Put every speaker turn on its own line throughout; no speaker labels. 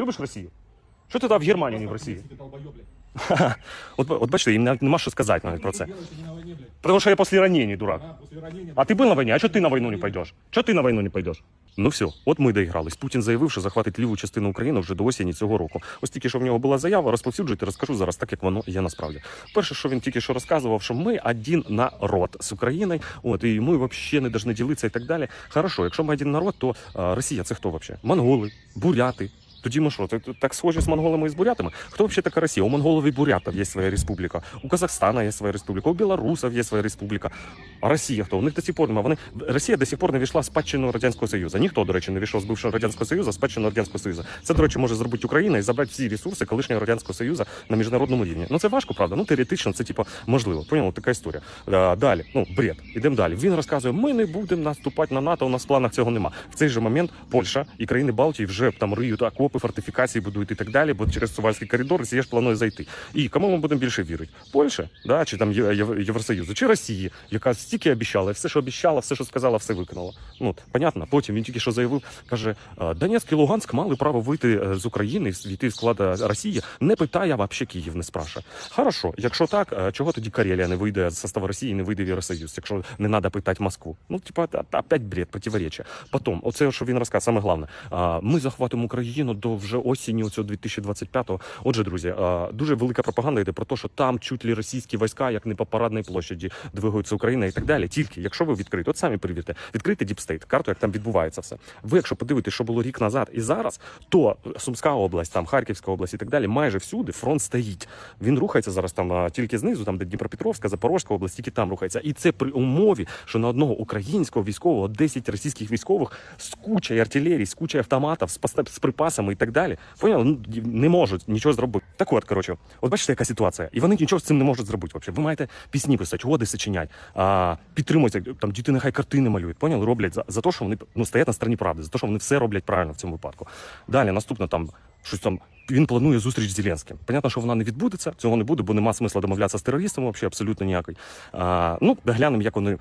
Любиш Росію? Що ти там в Германії, не в Росії?
Ты долбоёб, блядь.
От, от бачите, їм навіть нема що сказати навіть про
Что
це.
ты делаешь, если не на войне, блядь?
Потому что я после ранений, дурак.
А, после ранения...
А ти був на війні, а чого ти на війну не пойдеш? Чого ти на війну не пойдеш? Ну все, от ми доігрались. Путін заявив, що захватить ліву частину України вже до осені цього року. Ось тільки що в нього була заява, розповсюджуйте, розкажу зараз так, як воно є насправді. Перше, що він тільки що розказував, що ми один народ з Україною, от і ми взагалі не повинні ділитися і так далі. Хорошо, якщо ми один народ, то а, Росія це хто взагалі? Монголи, буряти. тоді ми що, так, схожі з монголами і з бурятами? Хто взагалі така Росія? У монголів і бурятів є своя республіка, у Казахстана є своя республіка, у білорусів є своя республіка. А Росія хто? У них до сих пор немає. Вони Росія до сих пор не війшла в спадщину радянського союзу. Ніхто, до речі, не війшов з бившого радянського союзу спадщину радянського союзу. Це, до речі, може зробити Україна і забрати всі ресурси колишнього радянського союзу на міжнародному рівні. Ну це важко, правда. Ну теоретично це типу можливо. Поняли? Така історія. Далі, ну бред. Ідемо далі. Він розказує: ми не будемо наступати на НАТО. У нас в планах цього нема. В цей же момент Польща і країни Балтії вже там риють окопи, фортифікації будують і так далі. Бо через Сувальський коридор Росія ж планує зайти. І кому ми будемо більше вірити? Польща, да, чи там Євросоюзу, чи Росії, яка стільки обіцяла, все, що обіцяла, все, що сказала, все виконала. Ну понятно. Потім він тільки що заявив, каже: «А, Донецьк і Луганськ мали право вийти е, з України, війти в склад е, Росії, не питає, а вообще Київ не спрашує. Хорошо, якщо так, е, чого тоді Карелія не вийде з составу Росії, не вийде в Євросоюз, якщо не треба питати Москву? Ну, типа, опять бред, противоречия. Потім, оце, що він розказав, саме головне, ми захватимо Україну до вже осені цього 2025-го. Отже, друзі, дуже велика пропаганда йде про те, що там чуть ли російські війська, як не по парадній площаді, двигаються Україна і так далі. Тільки якщо ви відкрите, от самі перевірте, відкрийте Діпстейт, карту, як там відбувається все. Ви, якщо подивитесь, що було рік назад і зараз, то Сумська область, там Харківська область і так далі, майже всюди фронт стоїть. Він рухається зараз там тільки знизу, там де Дніпропетровська, Запорозька область, тільки там рухається. І це при умові, що на одного українського військового 10 російських військових з кучою артилерії, з кучою автоматів, з припасами і так далі. Поняли? Ну, не можуть нічого зробити. Так от, коротше, от бачите, яка ситуація, і вони нічого з цим не можуть зробити. Взагалі. Ви маєте пісні писати, води сочинять, а, підтримуйте, там діти нехай картини малюють. Поняли? Роблять за, за те, що вони ну, стоять на стороні правди, за те, що вони все роблять правильно в цьому випадку. Далі наступне там щось там. Він планує зустріч з Зеленським. Понятно, що вона не відбудеться, цього не буде, бо нема смисла домовлятися з терористами, взагалі абсолютно ніякий. А, ну, глянемо, як вони.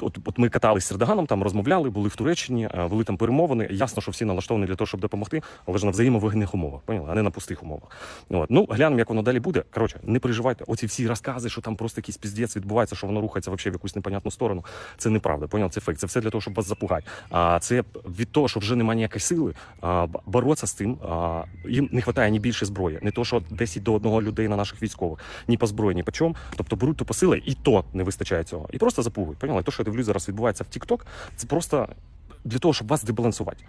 От, от ми катались з Ердоганом, там розмовляли, були в Туреччині, а, вели там перемовини. Ясно, що всі налаштовані для того, щоб допомогти, але ж на взаємовигідних умовах, поняли, а не на пустих умовах. От. Ну, глянемо, як воно далі буде. Коротше, не переживайте. Оці всі розкази, що там просто якийсь піздець відбувається, що воно рухається вообще в якусь непонятну сторону. Це неправда. Поняв? Це фейк. Це все для того, щоб вас запугати. А це від того, що вже немає ніякої сили, а, боротися з тим. А, їм не вистачає ні більше зброї, не то, що 10 до одного людей на наших військових, ні по зброї, ні по чому. Тобто беруть то по сили, і то не вистачає цього. І просто запугують. Поняли? То, що я дивлюсь зараз відбувається в TikTok, це просто для того, щоб вас дебалансувати.